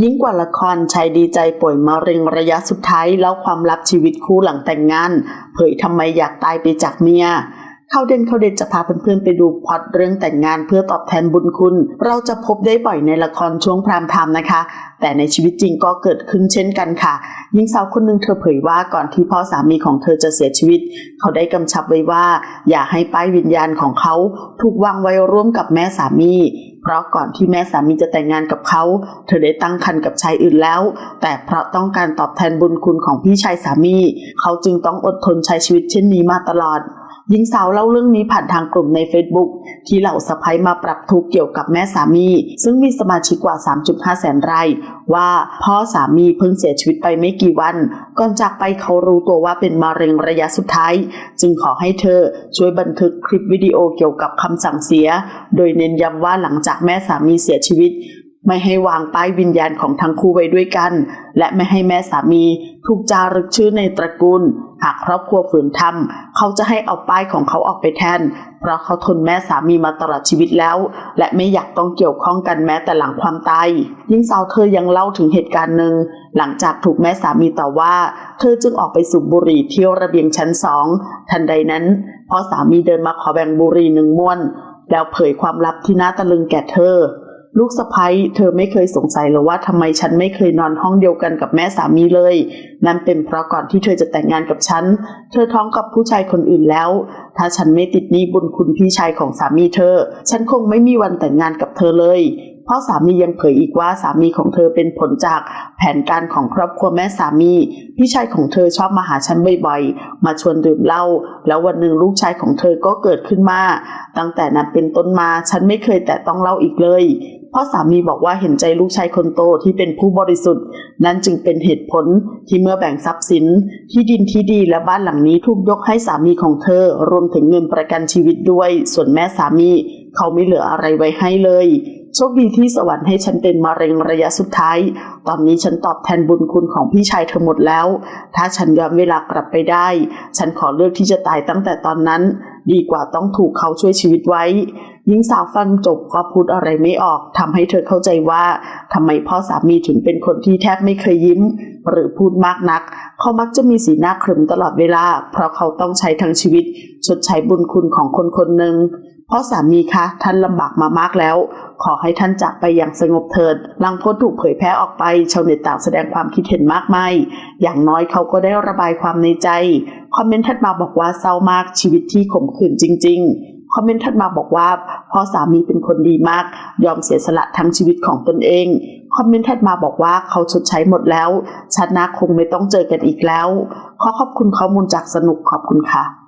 ยิ่งกว่าละครชายดีใจป่วยมะเร็งระยะสุดท้ายเล่าความลับชีวิตคู่หลังแต่งงาน เผยทำไมอยากตายไปจากเมีย ข้าเด่นเข้าเด่นจะพาเพื่อนๆไปดูพล็อดเรื่องแต่งงานเพื่อตอบแทนบุญคุณ เราจะพบได้บ่อยในละครช่วงพรามไทม์นะคะ แต่ในชีวิตจริงก็เกิดขึ้นเช่นกันค่ะหญิงสาวคนหนึ่งเธอเผยว่าก่อนที่พ่อสามีของเธอจะเสียชีวิต เขาได้กำชับไว้ว่า อย่าให้ป้ายวิญญาณของเขา ถูกวางไว้ร่วมกับแม่สามีเพราะก่อนที่แม่สามีจะแต่งงานกับเขา เธอได้ตั้งครรภ์กับชายอื่นแล้ว แต่เพราะต้องการตอบแทนบุญคุณของพี่ชายสามี เขาจึงต้องอดทนใช้ชีวิตเช่นนี้มาตลอด หญิงสาวเล่าเรื่องนี้ผ่านทางกลุ่มใน Facebook ที่เหล่าสะพ้ยมาปรับทุกเกี่ยวกับแม่สามี ซึ่งมีสมาชิกกว่า 3.5 แสนรายว่าพ่อสามีเพิ่งเสียชีวิตไปไม่กี่วัน ก่อนจากไปเขารู้ตัวว่าเป็นมะเร็งระยะสุดท้าย จึงขอให้เธอช่วยบันทึกคลิปวิดีโอเกี่ยวกับคำสั่งเสีย โดยเน้นย้ำว่าหลังจากแม่สามีเสียชีวิต ไม่ให้วางป้ายวิญญาณของทั้งคู่ไว้ด้วยกัน และไม่ให้แม่สามีถูกจารึกชื่อในตระกูล หากครอบครัวฝืนทำเขาจะให้เอาป้ายของเขาออกไปแทน เพราะเขาทนแม่สามีมาตลอดชีวิตแล้ว และไม่อยากต้องเกี่ยวข้องกันแม้แต่หลังความตายยิ่งสาวเธอยังเล่าถึงเหตุการณ์หนึ่ง หลังจากถูกแม่สามีต่อว่า เธอจึงออกไปสูบบุหรี่เที่ยวระเบียงชั้นสองทันใดนั้นพ่อสามีเดินมาขอแบ่งบุหรี่หนึ่งม้วน แล้วเผยความลับที่น่าตะลึงแก่เธอ ลูกสะพ้ยเธอไม่เคยสงสัยเลยว่าทำไมฉันไม่เคยนอนห้องเดียวกันกับแม่สามีเลย นั่นเป็นเพราะก่อนที่เธอจะแต่งงานกับฉัน เธอท้องกับผู้ชายคนอื่นแล้ว ถ้าฉันไม่ติดหนี้บุญคุณพี่ชายของสามีเธอ ฉันคงไม่มีวันแต่งงานกับเธอเลย พราะสามียังเผยอีกว่าสามีของเธอเป็นผลจากแผนการของครอบครัวแม่สามี พี่ชายของเธอชอบมาหาฉันบ่อยๆ มาชวนดื่มเหล้าแล้ววันหนึ่งลูกชายของเธอก็เกิดขึ้นมา ตั้งแต่นั้นเป็นต้นมาฉันไม่เคยแตะต้องเหล้าอีกเลยพ่อสามีบอกว่าเห็นใจลูกชายคนโตที่เป็นผู้บริสุทธิ์ นั่นจึงเป็นเหตุผลที่เมื่อแบ่งทรัพย์สิน ที่ดินที่ดีและบ้านหลังนี้ถูกยกให้สามีของเธอ รวมถึงเงินประกันชีวิตด้วย ส่วนแม่สามี เขาไม่เหลืออะไรไว้ให้เลย โชคดีที่สวรรค์ให้ฉันเป็นมะเร็งระยะสุดท้าย ตอนนี้ฉันตอบแทนบุญคุณของพี่ชายเธอหมดแล้ว ถ้าฉันย้อนเวลากลับไปได้ ฉันขอเลือกที่จะตายตั้งแต่ตอนนั้น ดีกว่าต้องถูกเขาช่วยชีวิตไว้หญิงสาวฟังจบก็พูดอะไรไม่ออกทำให้เธอเข้าใจว่าทำไมพ่อสามีถึงเป็นคนที่แทบไม่เคยยิ้ม หรือพูดมากนัก เขามักจะมีสีหน้าขรึมตลอดเวลา เพราะเขาต้องใช้ทั้งชีวิต ชดใช้บุญคุณของคนคนหนึ่ง พ่อสามีคะท่านลำบากมามากแล้ว ขอให้ท่านจากไปอย่างสงบเถิดหลังโพสถูกเผยแพร่ออกไปชาวเน็ตต่างแสดงความคิดเห็นมากมายอย่างน้อยเขาก็ได้ระบายความในใจ คอมเมนต์ถัดมาบอกว่าเศร้ามากชีวิตที่ขมขื่นจริง ๆคอมเมนต์ถัดมาบอกว่าพ่อสามีเป็นคนดีมาก ยอมเสียสละทั้งชีวิตของตนเอง คอมเมนต์ถัดมาบอกว่าเขาชดใช้หมดแล้วชาติหน้าคงไม่ต้องเจอกันอีกแล้ว ขอขอบคุณข้อมูลจากสนุกขอบคุณค่ะ